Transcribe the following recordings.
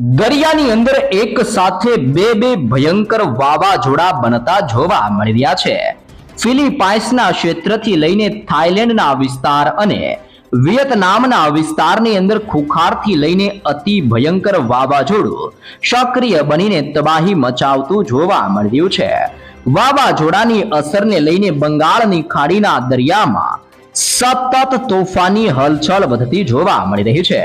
દરિયાની અંદર એક સાથે બે બે ભયંકર વાવાઝોડા બનતા જોવા મળી રહ્યા છે. ફિલિપાઇન્સના ક્ષેત્રથી લઈને થાઇલેન્ડના વિસ્તાર અને વિયેતનામના વિસ્તારની અંદર ખુખારથી લઈને અતિ ભયંકર વાવાઝોડું સક્રિય બનીને તબાહી મચાવતું જોવા મળ્યું છે. વાવાઝોડાની અસરને લઈને બંગાળની ખાડીના દરિયામાં સતત તોફાની હલચલ વધતી જોવા મળી રહી છે.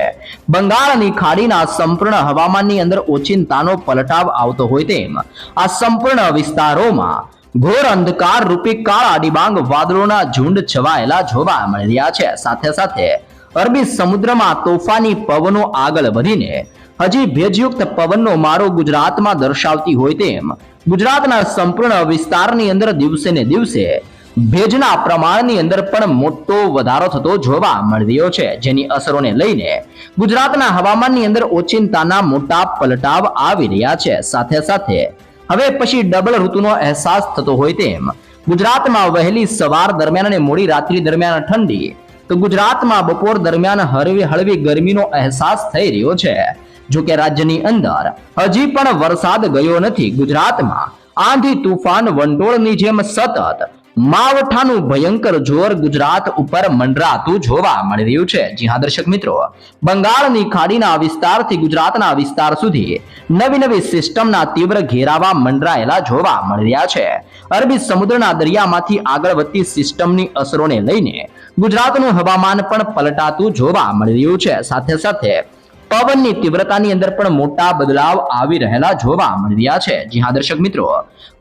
બંગાળની ખાડીના સંપૂર્ણ હવામાનની અંદર ઓચિંતાનો પલટાવ આવતો હોય તેમ આ સંપૂર્ણ વિસ્તારોમાં ઘોર અંધકાર રૂપી કાળા ડિબાંગ વાદળોના ઝુંડ છવાયેલા જોવા મળી રહ્યા છે. સાથે સાથે અરબી સમુદ્રમાં તોફાની પવનો આગળ વધીને હજી ભેજયુક્ત પવનનો મારો ગુજરાતમાં દર્શાવતી હોય તેમ ગુજરાતના સંપૂર્ણ વિસ્તારની અંદર દિવસે ને દિવસે ભેજના પ્રમાણની અંદર પણ મોટો વધારો થતો જોવા મળી રહ્યો છે. જેની અસરોને લઈને ગુજરાતના હવામાનની અંદર ઓચિંતાના મોટા પલટાવ આવી રહ્યા છે. સાથે સાથે હવે પછી ડબલ ઋતુનો અહેસાસ થતો હોય તેમ ગુજરાતમાં વહેલી સવાર દરમિયાન અને મોડી રાત્રિ દરમિયાન ઠંડી, તો ગુજરાતમાં બપોર દરમિયાન હળવી હળવી ગરમીનો અહેસાસ થઈ રહ્યો છે. જો કે રાજ્યની અંદર હજી પણ વરસાદ ગયો નથી. ગુજરાતમાં આંધી તુફાન વંટોળની જેમ સતત માવઠાનું ભયંકર જોર ગુજરાત ઉપર મંડરાતું જોવા મળી રહ્યું છે. જી હા, દર્શક મિત્રો, બંગાળની ખાડીના વિસ્તારથી ગુજરાતના વિસ્તાર સુધી નવી નવી સિસ્ટમના તીવ્ર ઘેરાવા મંડરાયેલા જોવા મળી રહ્યા છે. અરબી સમુદ્રના દરિયામાંથી આગળ વધતી સિસ્ટમની અસરોને લઈને ગુજરાતનું હવામાન પણ પલટાતું જોવા મળી રહ્યું છે. સાથે સાથે પવનની તીવ્રતાની અંદર પણ મોટા બદલાવ આવી રહેલા જોવા મળી રહ્યા છે. જી હા, દર્શક મિત્રો,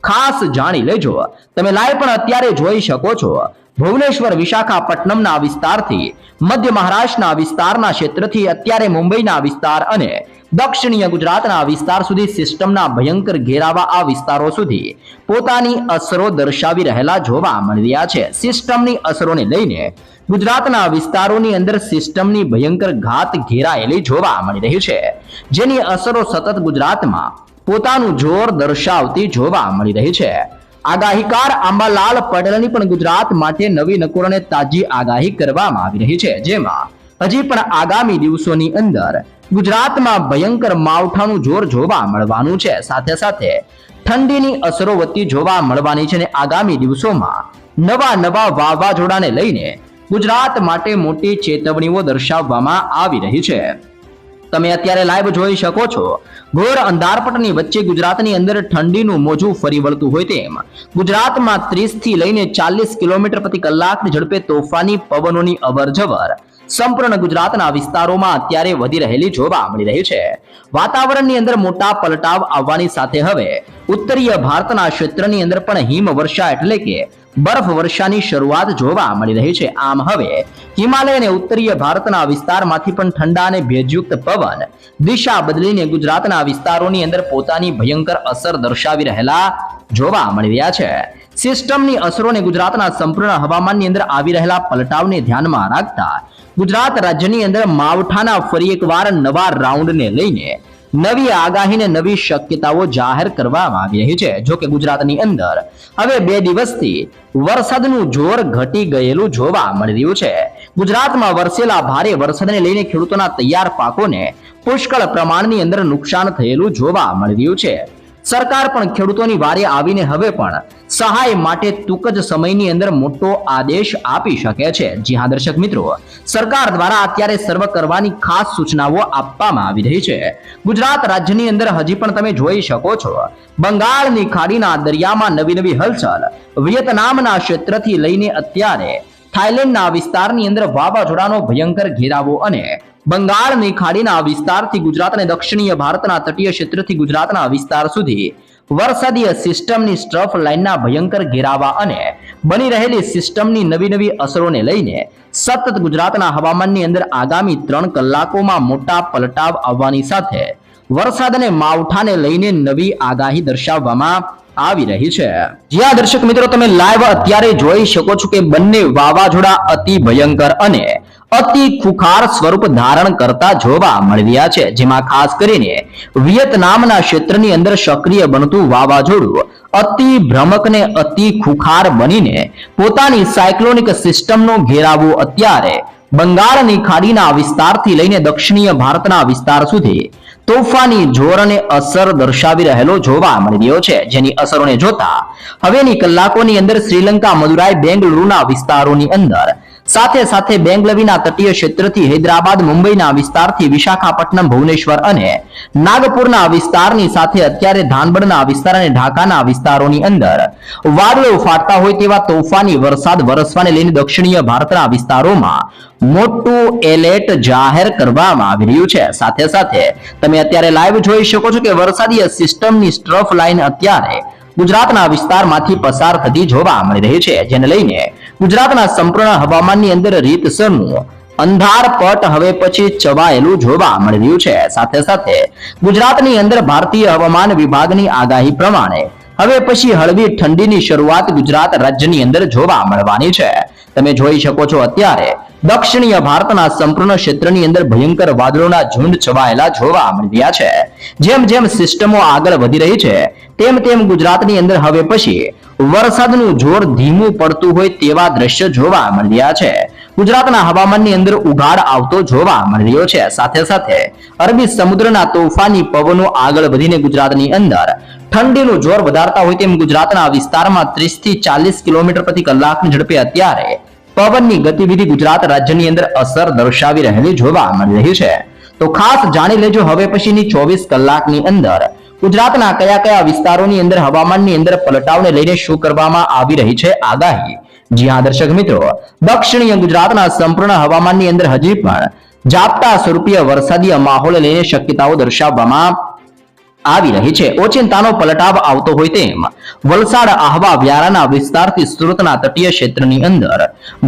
ખાસ જાણી લેજો. તમે લાઈવ પણ અત્યારે જોઈ શકો છો. ભુવનેશ્વર, વિશાખાપટ્ટનમના વિસ્તારથી, મધ્ય મહારાષ્ટ્રના વિસ્તારના ક્ષેત્રથી અત્યારે મુંબઈના વિસ્તાર અને દક્ષિણીય ગુજરાતના વિસ્તાર સુધી સિસ્ટમના ભયંકર ઘેરાવા આ વિસ્તારો સુધી પોતાની અસરો દર્શાવી રહેલા જોવા મળી રહ્યા છે. સિસ્ટમની અસરોને લઈને ગુજરાતના વિસ્તારોની અંદર સિસ્ટમની ભયંકર ઘાત ઘેરાયેલી જોવા મળી રહી છે, જેની અસરો સતત ગુજરાતમાં પોતાનું જોર દર્શાવતી જોવા મળી રહી છે. આગાહીકાર આંબાલાલ પટેલની પણ ગુજરાત માટે નવી નકોરણે તાજી આગાહી કરવામાં આવી રહી છે, જેમાં હજી પણ આગામી દિવસોની અંદર ગુજરાતમાં ભયંકર માવઠાનું જોર જોવા મળવાનું છે. સાથે સાથે ઠંડીની અસરો વધતી જોવા મળવાની છે અને આગામી દિવસોમાં નવા નવા વાવાઝોડાને લઈને ગુજરાત માટે મોટી ચેતવણીઓ દર્શાવવામાં આવી રહી છે. તમે અત્યારે લાઈવ જોઈ શકો છો. ઘોર અંધારપટની વચ્ચે ગુજરાતની અંદર ઠંડીનું મોજું ફરી વળતું હોય તેમ. ગુજરાતમાં 30 થી લઈને ચાલીસ કિલોમીટર પ્રતિ કલાકની ઝડપે તોફાની પવનોની અવરજવર. સંપૂર્ણ ગુજરાતના વિસ્તારોમાં અત્યારે વધી રહેલી જોવા મળી રહી છે. વાતાવરણની અંદર મોટા પલટાવ આવવાની સાથે હવે ઉત્તરીય ભારતના ક્ષેત્રની અંદર પણ હિમવર્ષા એટલે કે બરફ વર્ષાની શરૂઆત જોવા મળી રહી છે. આમ હવે હિમાલય અને ઉત્તરીય ભારતના વિસ્તારમાંથી પણ ઠંડા અને ભેજયુક્ત પવન દિશા બદલીને ગુજરાતના વિસ્તારોની અંદર પોતાની ભયંકર અસર દર્શાવી રહેલા જોવા મળી રહ્યા છે. સિસ્ટમની અસરોને ગુજરાતના સંપૂર્ણ હવામાનની અંદર આવી રહેલા પલટાવને ધ્યાનમાં રાખતા ગુજરાત રાજ્યની અંદર માવઠાના ફરી એકવાર નવા રાઉન્ડને લઈને નવી આગાહીને નવી શક્યતાઓ જાહેર કરવામાં આવી રહી છે. જો કે ગુજરાતની અંદર હવે બે દિવસથી વરસાદનું જોર ઘટી ગયેલું જોવા મળી રહ્યું છે. ગુજરાતમાં વરસેલા ભારે વરસાદને લઈને ખેડૂતોના તૈયાર પાકોને પુષ્કળ પ્રમાણની અંદર નુકસાન થયેલું જોવા મળી રહ્યું છે. સરકાર પણ ખેડૂતોની વારે આવીને હવે પણ સહાય માટે ટૂંક જ સમયની અંદર મોટો આદેશ આપી શકે છે. જી હા, દર્શક મિત્રો, સરકાર દ્વારા અત્યારે સર્વ કરવાની ખાસ સૂચનાઓ આપવામાં આવી રહી છે. ગુજરાત રાજ્યની અંદર હજી પણ તમે જોઈ શકો છો, બંગાળની ખાડીના દરિયામાં નવી નવી હલચલ, વિયેતનામના ક્ષેત્રથી લઈને અત્યારે થાઇલેન્ડના વિસ્તારની અંદર વાવાઝોડાનો ભયંકર ઘેરાવો અને બંગાળની ખાડીના વિસ્તારથી ગુજરાત અને દક્ષિણીય ભારતના તટીય ક્ષેત્રથી ગુજરાતના વિસ્તાર સુધી વરસાદીય સિસ્ટમની સ્ટ્રફ લાઇનના ભયંકર ઘેરાવા અને બની રહેલી સિસ્ટમની નવી નવી અસરોને લઈને સતત ગુજરાતના હવામાનની અંદર આગામી ત્રણ કલાકોમાં મોટા પલટાવ આવવાની સાથે વરસાદ અને માવઠાને લઈને નવી આગાહી દર્શાવવામાં આવી રહી છે. જ્યાં દર્શક મિત્રો, તમે લાઈવ અત્યારે જોઈ શકો છો કે બંને વાવાઝોડા અતિ ભયંકર અને અતિ ખુખાર સ્વરૂપ ધારણ કરતા જોવા મળ્યા છે. જેમાં ખાસ કરીને વિયેતનામના ક્ષેત્રની અંદર સક્રિય બનતું વાવાઝોડું અતિ ભ્રમક ને અતિ ખુખાર બનીને પોતાની સાયક્લોનિક સિસ્ટમનો ઘેરાવો અત્યારે બંગાળની ખાડીના વિસ્તારથી લઈને દક્ષિણીય ભારતના વિસ્તાર સુધી તોફાની જોર અને અસર દર્શાવી રહેલો જોવા મળી રહ્યો છે. જેની અસરોને જોતા હવેની કલાકોની અંદર શ્રીલંકા, મદુરાઈ, બેંગલુરુના વિસ્તારોની અંદર સાથે સાથે બેંગલવીના તટીય ક્ષેત્રથી હૈદરાબાદ, મુંબઈના વિસ્તારથી વિશાખાપટ્ટનમ, ભુવનેશ્વર અને નાગપુરના વિસ્તારની સાથે અત્યારે ધાનબડના વિસ્તાર અને ઢાકાના વિસ્તારોની અંદર વાદળો ફાટતા હોય તેવા તોફાની વરસાદ વરસવાને લઈને દક્ષિણીય ભારતના વિસ્તારોમાં મોટું એલર્ટ જાહેર કરવામાં આવી રહ્યું છે. સાથે સાથે તમે અત્યારે લાઈવ જોઈ શકો છો કે વરસાદી સિસ્ટમની સ્ટ્રફ લાઇન અત્યારે ગુજરાતના વિસ્તારમાંથી પસાર થતી જોવા મળી રહી છે, જેને લઈને ગુજરાતના સંપૂર્ણ હવામાનની અંદર રીતસરનું અંધારપટ હવે પછી ચવાયેલું જોવા મળી રહ્યું છે. સાથે સાથે ગુજરાતની અંદર ભારતીય હવામાન વિભાગની આગાહી પ્રમાણે હવે પછી હળવી ઠંડીની શરૂઆત ગુજરાત રાજ્યની અંદર જોવા મળવાની છે. તમે જોઈ શકો છો અત્યારે દક્ષિણીય ભારતના સંપૂર્ણ ક્ષેત્રની અંદર ભયંકર વાદળોના ઝુંડ છવાયેલા જોવા મળ્યા છે. જેમ જેમ સિસ્ટમો આગળ વધી રહી છે, તેમ તેમ ગુજરાતની અંદર હવે પછી વરસાદનું જોર ધીમું પડતું હોય તેવા દ્રશ્ય જોવા મળ્યા છે. ગુજરાતના હવામાનની અંદર ઉઘાડ આવતો જોવા મળી રહ્યો છે. સાથે સાથે અરબી સમુદ્રના તોફાની પવનો આગળ વધીને ગુજરાતની અંદર ઠંડીનું જોર વધારતા હોય તેમ ગુજરાતના વિસ્તારમાં ત્રીસથી ચાલીસ કિલોમીટર પ્રતિ કલાકની ઝડપે અત્યારે પવનની ગતિવિધિ ગુજરાત રાજ્યની અંદર અસર દર્શાવી રહેલી જોવા મળી રહી છે. તો ખાસ જાણી લેજો હવે પછીની ચોવીસ કલાકની અંદર ગુજરાતના કયા કયા વિસ્તારોની અંદર હવામાનની અંદર પલટાવને લઈને શું કરવામાં આવી રહી છે આગાહી. જી હા, દર્શક મિત્રો, દક્ષિણીય ગુજરાતના સંપૂર્ણ હવામાનની અંદર હજી પણ જાપતા સ્વરૂપીય વરસાદી માહોલ લઈને શક્યતાઓ દર્શાવવામાં આવી રહી છે. ઓચિંતાનો પલટાવ આવતો હોય તેમ વલસાડ આહવા વ્યારાના વિસ્તારથી સુરતના તટીય ક્ષેત્રની અંદર,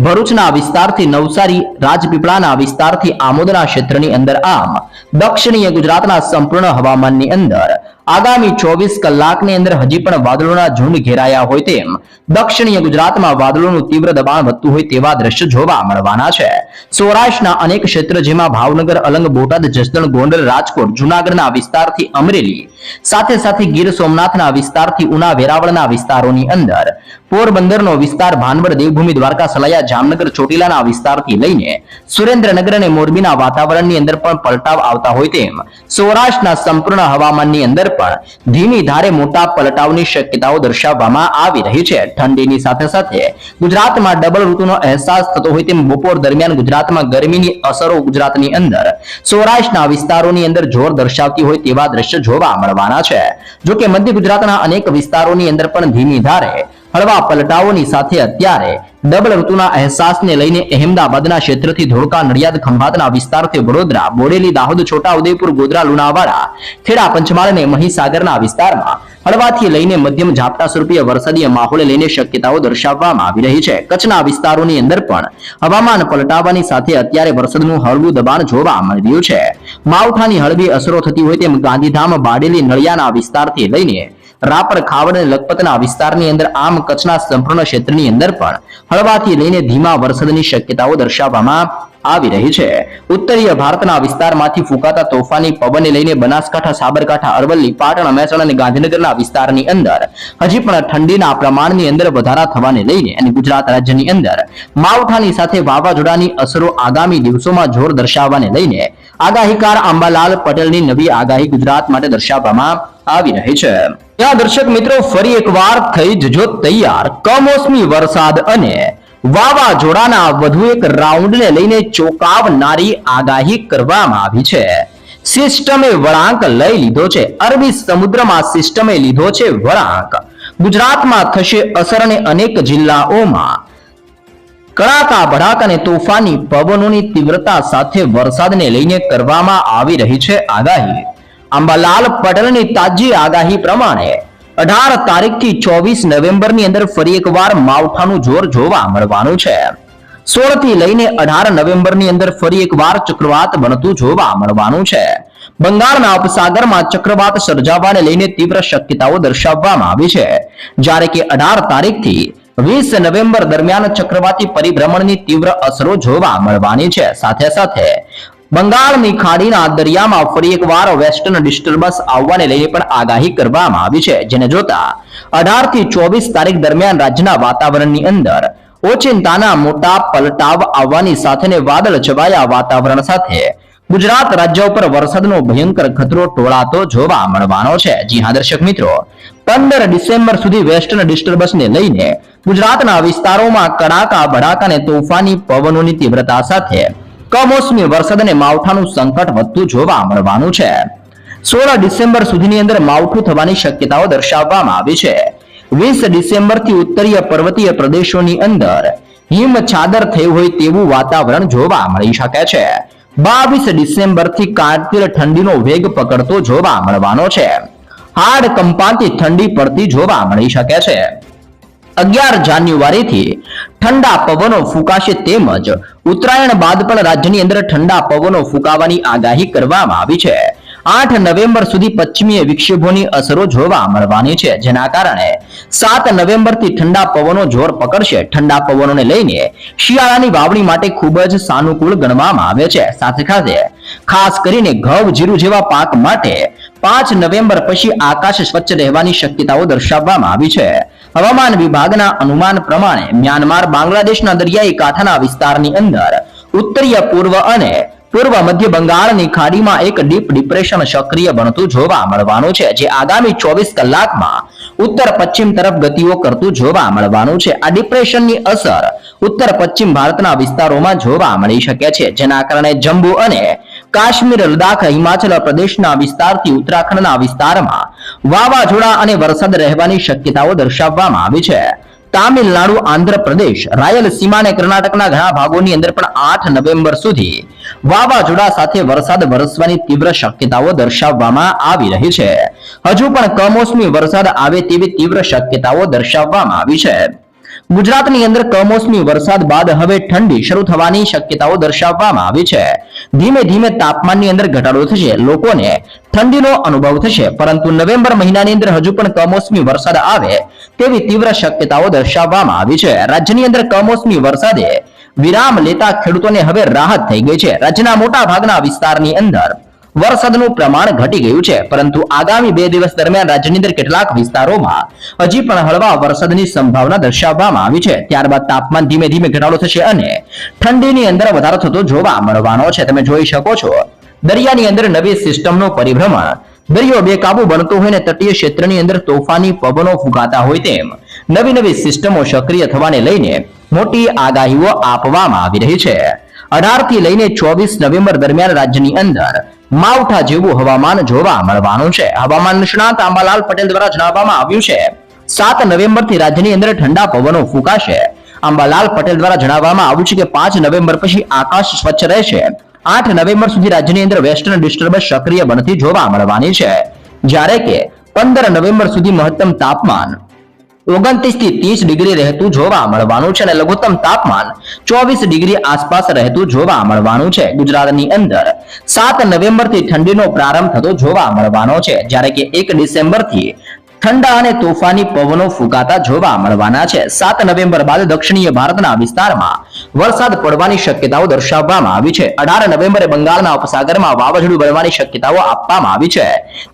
ભરૂચના વિસ્તારથી નવસારી, રાજપીપળાના વિસ્તારથી આમોદના ક્ષેત્રની અંદર આમ, દક્ષિણીય ગુજરાતના સંપૂર્ણ હવામાનની અંદર આગામી ચોવીસ કલાકની અંદર હજી પણ વાદળોના ઝુંડ ઘેરાયા હોય તેમ દક્ષિણીય ગુજરાતમાં વાદળોનું તીવ્ર દબાણ વધતું હોય તેવા દ્રશ્ય જોવા મળવાના છે. સૌરાષ્ટ્રના અનેક ક્ષેત્ર જેમાં ભાવનગર, અલંગ બોટાદ, જસદણ, ગોંડલ, રાજકોટ, જુનાગઢના વિસ્તારથી અમરેલી, સાથે સાથે ગીર સોમનાથના વિસ્તારથી ઉના, વેરાવળના વિસ્તારોની અંદર પોરબંદરનો વિસ્તાર ભાનવડ, દેવભૂમિ, દ્વારકા, સલાયા, જામનગર, ચોટીલાના વિસ્તારથી લઈને સુરેન્દ્રનગર અને મોરબીના વાતાવરણની અંદર પણ પલટાવ આવતા હોય તેમ સૌરાષ્ટ્રના સંપૂર્ણ હવામાનની અંદર પણ ધીમી ધારે મોટા પલટાવની શક્યતાઓ દર્શાવવામાં આવી રહી છે. ઠંડીની સાથે સાથે ગુજરાતમાં ડબલ ઋતુનો અહેસાસ થતો હોય તેમ બપોર દરમિયાન ગુજરાતમાં ગરમીની અસરો ગુજરાતની અંદર. સૌરાષ્ટ્રના વિસ્તારોની અંદર જોર દર્શાવતી હોય તેવા દ્રશ્ય જોવા મળવાના છે. જો કે મધ્ય ગુજરાતના અનેક વિસ્તારોની અંદર પણ ધીમી ધારે હળવા પલટાઓની સાથે અત્યારે ડબલ ઋતુના અહેસાસને લઈને અહેમદાબાદના ક્ષેત્રથી ધોળકા નડિયાદ, ખંભાતના વિસ્તારથી વડોદરા, બોડેલી, દાહોદ છોટાઉદેપુર ગોધરા, લુણાવાડા, ખેડા, પંચમહાલ અને મહીસાગરના વિસ્તારમાં હળવાથી લઈને મધ્યમ ઝાપટા સ્વરૂપીય વરસાદીય માહોલ લઈને શક્યતાઓ દર્શાવવામાં આવી રહી છે. કચ્છના વિસ્તારોની અંદર પણ હવામાન પલટાવાની સાથે અત્યારે વરસાદનું હળવું દબાણ જોવા મળી રહ્યું છે. માવઠાની હળવી અસરો થતી હોય તેમ ગાંધીધામ, બાડેલી, નળિયાના વિસ્તારથી લઈને રાપર ખાવડ અને લખપતના વિસ્તારની અંદર આમ કચ્છના સંપૂર્ણ ક્ષેત્રની અંદર પણ હળવાથી લઈને ધીમા વરસાદની શક્યતાઓ દર્શાવવામાં આવી રહી છે. ઉત્તરીય ભારતના વિસ્તારમાંથી ફૂંકાતા તોફાની પવનને લઈને બનાસકાંઠા, સાબરકાંઠા, અરવલ્લી, પાટણ, મહેસાણા અને ગાંધીનગરના વિસ્તારની અંદર હજી પણ ઠંડીના પ્રમાણની અંદર વધારા થવાને લઈને અને ગુજરાત રાજ્યની અંદર માવઠાની સાથે વાવાઝોડાની અસરો આગામી દિવસોમાં જોર દર્શાવવાને લઈને આગાહીકાર આંબાલાલ પટેલની નવી આગાહી ગુજરાત માટે દર્શાવવામાં આવી રહી છે. ત્યાં દર્શક મિત્રો, ફરી એકવાર થઈ જજો તૈયાર. કમોસમી વરસાદ અને વાવાઝોડાના વધુ એક રાઉન્ડને લઈને ચોંકાવનારી આગાહી કરવામાં આવી છે. સિસ્ટમે વળાંક લઈ લીધો છે. અરબી સમુદ્રમાં સિસ્ટમે લીધો છે વળાંક. ગુજરાતમાં થશે અસર અને અનેક જિલ્લાઓમાં કડાકા, ભડાક અને તોફાની પવનોની તીવ્રતા સાથે વરસાદને લઈને કરવામાં આવી રહી છે આગાહી. અંબાલાલ પટેલની તાજી આગાહી પ્રમાણે અઢાર તારીખથી ચોવીસ નવેમ્બરની અંદર ફરી એકવાર માવઠાનું જોર જોવા મળવાનું છે. સોળથી લઈને અઢાર નવેમ્બરની અંદર ફરી એકવાર ચક્રવાત બનતું જોવા મળવાનું છે. બંગાળના ઉપસાગરમાં ચક્રવાત સર્જાવાને લઈને તીવ્ર શક્યતાઓ દર્શાવવામાં આવી છે. જ્યારે કે અઢાર તારીખથી વીસ નવેમ્બર દરમિયાન ચક્રવાતી પરિભ્રમણની તીવ્ર અસરો જોવા મળવાની છે. સાથે સાથે બંગાળની ખાડીના દરિયામાં ફરી એકવાર વેસ્ટર્ન ડિસ્ટર્બન્સ આવવાને લઈને પણ આગાહી કરવામાં આવી છે. જેને જોતા અઢારથી ચોવીસ તારીખ દરમિયાન રાજ્યના વાતાવરણની અંદર ઓચિંતાના મોટા પલટાવ આવવાની સાથે વાદળ છવાયા વાતાવરણ સાથે ગુજરાત રાજ્ય ઉપર વરસાદનો ભયંકર ખતરો ટોળાતો જોવા મળવાનો છે. જી હા, દર્શક મિત્રો. પંદર ડિસેમ્બર સુધી વેસ્ટર્ન ડિસ્ટર્બન્સને લઈને ગુજરાતના વિસ્તારોમાં કડાકા, ભડાકા અને તોફાની પવનોની તીવ્રતા સાથે કમોસમી વરસાદ માવઠાનું સંકટ વધતું જોવા મળવાનું છે. સોળ ડિસેમ્બર સુધીની અંદર માવઠું થવાની શક્યતાઓ દર્શાવવામાં આવી છે. વીસ ડિસેમ્બરથી ઉત્તરીય પર્વતીય પ્રદેશોની અંદર હિમ છાદર થયું હોય તેવું વાતાવરણ જોવા મળી શકે છે. બાવીસ ડિસેમ્બરથી કાતિલ ઠંડીનો વેગ પકડતો જોવા મળવાનો છે. હાડ કંપાતી ઠંડી પડતી જોવા મળી શકે છે. અગિયાર જાન્યુઆરીથી ઠંડા પવનો ફૂંકાશે તેમજ ઉત્તરાયણ બાદ પણ રાજ્યની અંદર ઠંડા પવનો ફૂંકાવાની આગાહી કરવામાં આવી છે. આઠ નવેમ્બર સુધી પશ્ચિમીય વિક્ષેપોની અસરો જોવા મળવાની છે, જેના કારણે સાત નવેમ્બરથી ઠંડા પવનો જોર પકડશે. ઠંડા પવનોને લઈને શિયાળાની વાવણી માટે ખૂબ જ સાનુકૂળ ગણવામાં આવે છે. સાથે સાથે ખાસ કરીને ઘઉં, જીરું જેવા પાક માટે પાંચ નવેમ્બર પછી આકાશ સ્વચ્છ રહેવાની શક્યતાઓ દર્શાવવામાં આવી છે. હવામાન વિભાગના અનુમાન પ્રમાણે મ્યાનમાર બાંગ્લાદેશના દરિયાઈ કાંઠાના વિસ્તારની અંદર ઉત્તરીય પૂર્વ અને પૂર્વ મધ્ય બંગાળની ખાડીમાં એક ડીપ ડિપ્રેશન સક્રિય બનતું જોવા મળવાનું છે, જે આગામી ચોવીસ કલાકમાં ઉત્તર પશ્ચિમ તરફ ગતિઓ કરતું જોવા મળવાનું છે. આ ડિપ્રેશનની અસર ઉત્તર પશ્ચિમ ભારતના વિસ્તારોમાં જોવા મળી શકે છે, જેના કારણે જમ્મુ અને કાશ્મીર, લદ્દાખ, હિમાચલ પ્રદેશના વિસ્તારથી ઉત્તરાખંડના વિસ્તારમાં વાવાઝોડા અને વરસાદ રહેવાની શક્યતાઓ દર્શાવવામાં આવી છે. તામિલનાડુ, આંધ્રપ્રદેશ, રાયલસીમા અને કર્ણાટકના ઘણા ભાગોની અંદર પણ આઠ નવેમ્બર સુધી વાવાઝોડા સાથે વરસાદ વરસવાની તીવ્ર શક્યતાઓ દર્શાવવામાં આવી રહી છે. હજુ પણ કમોસમી વરસાદ આવે તેવી તીવ્ર શક્યતાઓ દર્શાવવામાં આવી છે. ગુજરાતની અંદર કમોસમી વરસાદ બાદ હવે ઠંડી શરૂ થવાની શક્યતાઓ દર્શાવવામાં આવી છે. ધીમે ધીમે તાપમાનની અંદર ઘટાડો થશે. લોકોને ઠંડીનો અનુભવ થશે. પરંતુ નવેમ્બર મહિનાની અંદર હજુ પણ કમોસમી વરસાદ આવે તેવી તીવ્ર શક્યતાઓ દર્શાવવામાં આવી છે. રાજ્યની અંદર કમોસમી વરસાદે વિરામ લેતા ખેડૂતોને હવે રાહત થઈ ગઈ છે. રાજ્યના મોટા ભાગના વિસ્તારની અંદર વરસાદનું પ્રમાણ ઘટી ગયું છે. પરંતુ આગામી બે દિવસ દરમિયાન રાજ્યની અંદર કેટલાક વિસ્તારોમાં હજી પણ હળવા વરસાદની સંભાવના દર્શાવવામાં આવી છે. ત્યારબાદ તાપમાન ધીમે ધીમે ઘટાડો થશે અને ઠંડીની અંદર વધારો થતો જોવા મળવાનો છે. તમે જોઈ શકો છો, દરિયાની અંદર નવી સિસ્ટમનો પરિભ્રમણ. દરિયો બેકાબુ બનતો હોય ને તટીય ક્ષેત્રની અંદર તોફાની પવનો ફૂંકાતા હોય તેમ નવી નવી સિસ્ટમો સક્રિય થવાને લઈને મોટી આગાહીઓ આપવામાં આવી રહી છે. અઢારથી લઈને ચોવીસ નવેમ્બર દરમિયાન રાજ્યની અંદર માવઠા જેવું હવામાન જોવા મળવાનું છે. હવામાન નિષ્ણાત આંબાલાલ પટેલ દ્વારા જણાવવામાં આવ્યું છે. સાત નવેમ્બરથી રાજ્યની અંદર ઠંડા પવનો ફૂંકાશે. આંબાલાલ પટેલ દ્વારા જણાવવામાં આવ્યું છે કે પાંચ નવેમ્બર પછી આકાશ સ્વચ્છ રહેશે. આઠ નવેમ્બર સુધી રાજ્યની અંદર વેસ્ટર્ન ડિસ્ટર્બન્સ સક્રિય બનતી જોવા મળવાની છે. જ્યારે કે પંદર નવેમ્બર સુધી મહત્તમ તાપમાન ઓગણત્રીસથી ત્રીસ ડિગ્રી રહેતું જોવા મળવાનું છે અને લઘુત્તમ તાપમાન ચોવીસ ડિગ્રી આસપાસ રહેતું જોવા મળવાનું છે. ગુજરાતની અંદર સાત નવેમ્બરથી ઠંડીનો પ્રારંભ થતો જોવા મળવાનો છે. જ્યારે કે એક ડિસેમ્બરથી ઠંડા અને તોફાની પવનો ફૂંકાતા જોવા મળવાના છે. સાત નવેમ્બર બાદ દક્ષિણીય ભારતના વિસ્તારમાં વરસાદ પડવાની શક્યતાઓ દર્શાવવામાં આવી છે. અઢાર નવેમ્બરે બંગાળના ઉપસાગરમાં વાવાઝોડું બનવાની શક્યતાઓ આપવામાં આવી છે.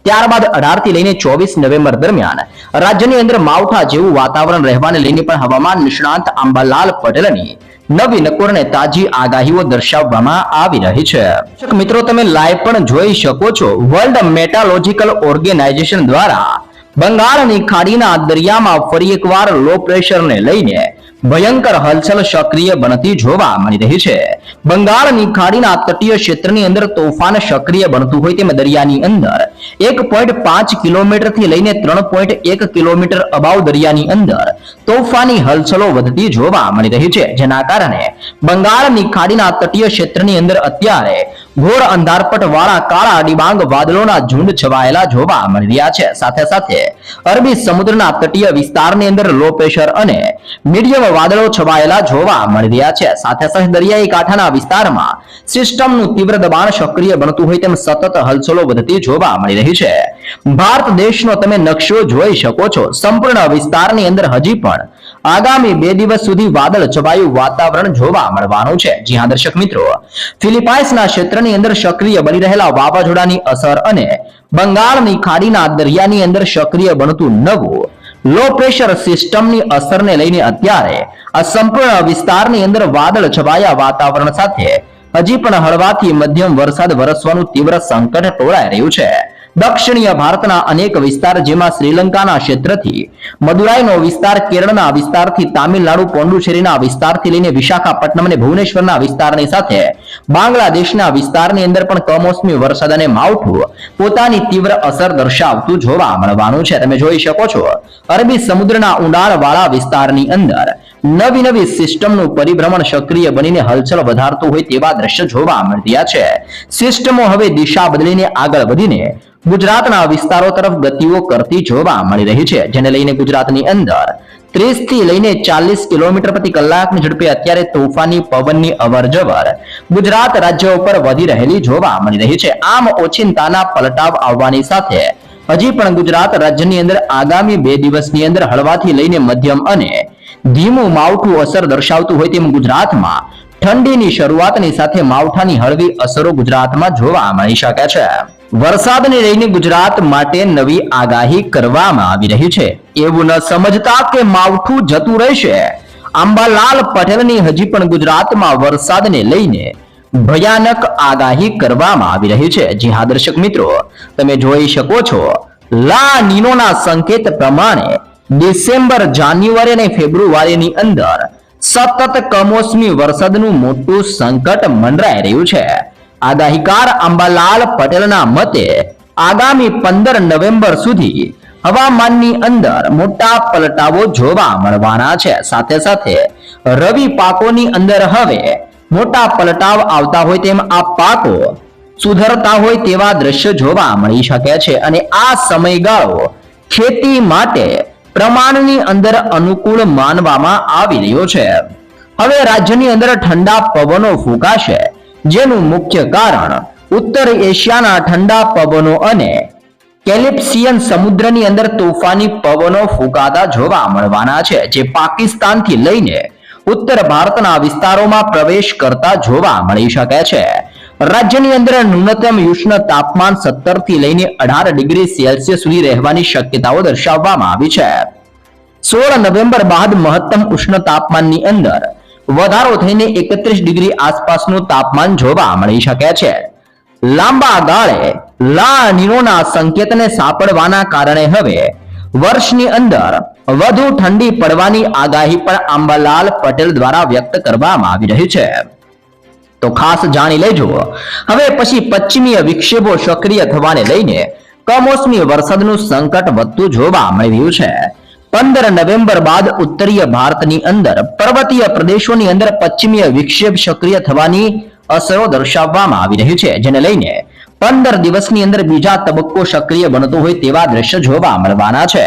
ત્યારબાદ અઢારથી લઈને ચોવીસ નવેમ્બર દરમિયાન રાજ્યની અંદર માવઠા જેવું વાતાવરણ રહેવાને લઈને પણ હવામાન નિષ્ણાંત આંબાલાલ પટેલની નવી નકોરને તાજી આગાહીઓ દર્શાવવામાં આવી રહી છે. મિત્રો, તમે લાઈવ પણ જોઈ શકો છો. વર્લ્ડ મેટાલોજીકલ ઓર્ગેનાઇઝેશન દ્વારા બંગાળની ખાડીના દરિયામાં ફરી એકવાર લો પ્રેશરને લઈને ભયંકર હલચલ સક્રિય બનતી જોવા મળી રહી છે. બંગાળની ખાડીના તટીય ક્ષેત્રની અંદર તોફાન સક્રિય બનતું હોય તેમ દરિયાની અંદર. એક પોઈન્ટ પાંચ કિલોમીટરથી લઈને ત્રણ પોઈન્ટ એક કિલોમીટર અબાવ દરિયાની અંદર તોફાની હલચલો વધતી જોવા મળી રહી છે. જેના કારણે બંગાળની ખાડીના તટીય ક્ષેત્રની અંદર અત્યારે ઘોર અંધારપટ વાળા કાળા ડિબાંગ વાદળોના ઝુંડ છવાયેલા જોવા મળી રહ્યા છે. સાથે સાથે અરબી સમુદ્રના તટીય વિસ્તારની અંદર લો પ્રેશર અને મીડિયમ વાદળો છવાયેલા જોવા મળી રહ્યા છે. સાથે સાથે દરિયાઈ કાંઠાના વિસ્તારમાં સિસ્ટમનું તીવ્ર દબાણ સક્રિય બનતું હોય તેમ સતત હલચલો વધતી જોવા મળી રહી છે. ભારત દેશનો તમે નકશો જોઈ શકો છો. સંપૂર્ણ વિસ્તારની અંદર હજી પણ આગામી બે દિવસ સુધી વાદળ છવાયું વાતાવરણ જોવા મળવાનું છે. જ્યાં દર્શક મિત્રો. ફિલિપાઇન્સના ક્ષેત્રની અંદર સક્રિય બની રહેલા વાવાઝોડાની અસર અને બંગાળની ખાડીના દરિયાની અંદર સક્રિય બનતું નવું લો પ્રેશર સિસ્ટમની અસરને લઈને અત્યારે આ સંપૂર્ણ વિસ્તારની અંદર વાદળ છવાયા વાતાવરણ સાથે, હજી પણ હળવાથી મધ્યમ વરસાદ વરસવાનું તીવ્ર સંકટ ટોળાઈ રહ્યું છે. દક્ષિણીય ભારતના અનેક વિસ્તાર જેમાં શ્રીલંકાના ક્ષેત્રથી, મદુરાઈનો વિસ્તાર કેરળના વિસ્તારથી, તામિલનાડુ, પોંડુચેરીના વિસ્તારથી લઈને વિશાખાપટ્ટનમ અને ભુવનેશ્વરના વિસ્તારની સાથે, બાંગ્લાદેશના વિસ્તારની અંદર પણ કમોસમી વરસાદ અને માવઠું પોતાની તીવ્ર અસર દર્શાવતું જોવા મળવાનું છે. તમે જોઈ શકો છો, અરબી સમુદ્રના ઊંડાણવાળા વિસ્તારની અંદર નવી નવી સિસ્ટમનું પરિભ્રમણ સક્રિય બનીને હલચલ વધારતું હોય તેવા દ્રશ્ય જોવા મળ્યા છે. સિસ્ટમો હવે દિશા બદલીને આગળ વધીને ગુજરાતના વિસ્તારો તરફ ગતિઓ કરતી જોવા મળી રહી છે, જેને લઈને ગુજરાતની અંદર ત્રીસથી લઈને ચાલીસ કિલોમીટર પ્રતિ કલાકની ઝડપે અત્યારે તોફાની, પવનની અવરજવર ગુજરાત રાજ્ય ઉપર વધી રહેલી જોવા મળી રહી છે. આમ ઓચિંતાના પલટાવ આવવાની સાથે હજી પણ ગુજરાત રાજ્યની અંદર આગામી બે દિવસની અંદર હળવાથી લઈને મધ્યમ અને ધીમું માવઠું અસર દર્શાવતું હોય તેમ ગુજરાતમાં ઠંડીની શરૂઆતની સાથે માવઠાની હળવી અસરો ગુજરાતમાં જોવા મળી શકે છે. વરસાદને લઈને ગુજરાત માટે નવી આગાહી કરવામાં આવી રહી છે. એવું ન સમજતા કે માવઠું જતું રહેશે. આંબાલાલ પટેલની હજી પણ ગુજરાતમાં વરસાદને લઈને ભયાનક આગાહી કરવામાં આવી રહી છે. જી હા, દર્શક મિત્રો, તમે જોઈ શકો છો. લા નીનોના સંકેત પ્રમાણે ડિસેમ્બર, જાન્યુઆરી અને ફેબ્રુઆરીની અંદર સતત કમોસમી વરસાદનું મોટું સંકટ મંડરાઈ રહ્યું છે. આગાહીકાર અંબાલાલ પટેલના મતે આગામી પંદર નવેમ્બર સુધી હવામાનની અંદર મોટા પલટાવો જોવા મળવાના છે. સાથે સાથે રવિ પાકોની અંદર હવે મોટા પલટાવ આવતા હોય તેમ આ પાકો સુધરતા હોય તેવા દ્રશ્ય જોવા મળી શકે છે. અને આ સમયગાળો ખેતી માટે પ્રમાણની અંદર અનુકૂળ માનવામાં આવી રહ્યો છે. હવે રાજ્યની અંદર ઠંડા પવનો ફૂંકાશે, જેનું મુખ્ય કારણ ઉત્તર એશિયાના ઠંડા પવનો અને કેલિપ્સિયન સમુદ્રની અંદર તોફાની પવનો ફૂંકાતા જોવા મળવાના છે, જે પાકિસ્તાનથી લઈને ઉત્તર ભારતના વિસ્તારોમાં પ્રવેશ કરતા જોવા મળી શકે છે. રાજ્યની અંદર ન્યૂનતમ ઉષ્ણ તાપમાન સત્તરથી લઈને અઢાર ડિગ્રી સેલ્સિયસ સુધી રહેવાની શક્યતાઓ દર્શાવવામાં આવી છે. સોળ નવેમ્બર બાદ મહત્તમ ઉષ્ણ તાપમાનની અંદર વધારો થઈને એકત્રીસ ડિગ્રી આસપાસનું તાપમાન જોવા મળી શકે છે. લાંબા ગાળે લા નીનોના સંકેતને સાંપડવાના કારણે હવે વર્ષની અંદર વધુ ઠંડી પડવાની આગાહી પણ આંબાલાલ પટેલ દ્વારા વ્યક્ત કરવામાં આવી રહી છે. તો ખાસ જાણી લેજો. હવે પછી પશ્ચિમીય વિક્ષેપો સક્રિય થવાને લઈને કમોસમી વરસાદનું સંકટ વધતું જોવા મળી રહ્યું છે. પંદર નવેમ્બર બાદ ઉત્તરીય ભારતની અંદર પર્વતીય પ્રદેશોની અંદર પશ્ચિમીય વિક્ષેપ સક્રિય થવાની અસરો દર્શાવવામાં આવી રહી છે, જેને લઈને પંદર દિવસની અંદર બીજા તબક્કો સક્રિય બનતો હોય તેવા દ્રશ્ય જોવા મળવાના છે.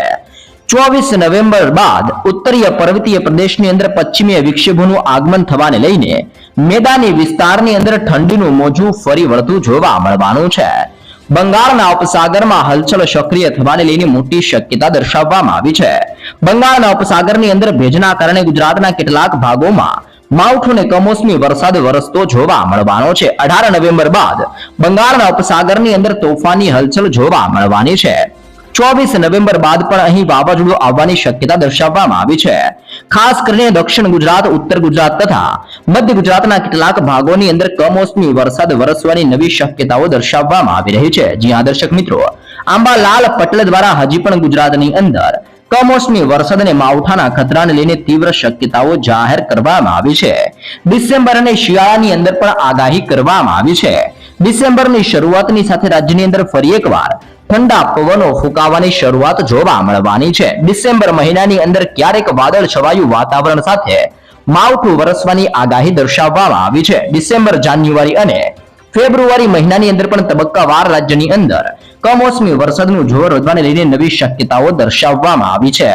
ચોવીસ નવેમ્બર બાદ ઉત્તરીય પર્વતીય પ્રદેશની અંદર પશ્ચિમીય વિક્ષેપોનું આગમન થવાને લઈને મેદાની વિસ્તારની અંદર ઠંડીનું મોજું ફરી વળતું જોવા મળવાનું છે. બંગાળના ઉપસાગરમાં હલચલ સક્રિય થવાને લઈને મોટી શક્યતા દર્શાવવામાં આવી છે. બંગાળના ઉપસાગરની અંદર ભેજના કારણે ગુજરાતના કેટલાક ભાગોમાં માવઠું અને કમોસમી વરસાદ વરસતો જોવા મળવાનો છે. અઢાર નવેમ્બર બાદ બંગાળના ઉપસાગરની અંદર તોફાની હલચલ જોવા મળવાની છે. ચોવીસ નવેમ્બર બાદ પણ અહીં વાવાઝોડું આવવાની શક્યતા દર્શાવવામાં આવી છે. ખાસ કરીને દક્ષિણ ગુજરાત, ઉત્તર ગુજરાત તથા મધ્ય ગુજરાતના કેટલાક ભાગોની અંદર કમોસમી વરસાદ વરસવાની નવી શક્યતાઓ દર્શાવવામાં આવી રહી છે. જ્યાં દર્શક મિત્રો, આંબાલાલ પટેલ દ્વારા હજી પણ ગુજરાતની અંદર કમોસમી વરસાદ માવઠાના ખતરાને લઈને તીવ્ર શક્યતાઓ જાહેર કરવામાં આવી છે. ડિસેમ્બર અને શિયાળાની અંદર પણ આગાહી કરવામાં આવી છે. ડિસેમ્બરની શરૂઆતની સાથે રાજ્યની અંદર ફરી એકવાર ઠંડા પવનો ફૂંકાવાની શરૂઆત જોવા મળવાની છે. ડિસેમ્બર મહિનાની અંદર ક્યારેક વાદળ છવાયું વાતાવરણ સાથે માવઠું વરસવાની આગાહી દર્શાવવામાં આવી છે. ડિસેમ્બર, જાન્યુઆરી અને ફેબ્રુઆરી મહિનાની અંદર પણ તબક્કાવાર રાજ્યની અંદર કમોસમી વરસાદનું જોર વધવાને લઈને નવી શક્યતાઓ દર્શાવવામાં આવી છે.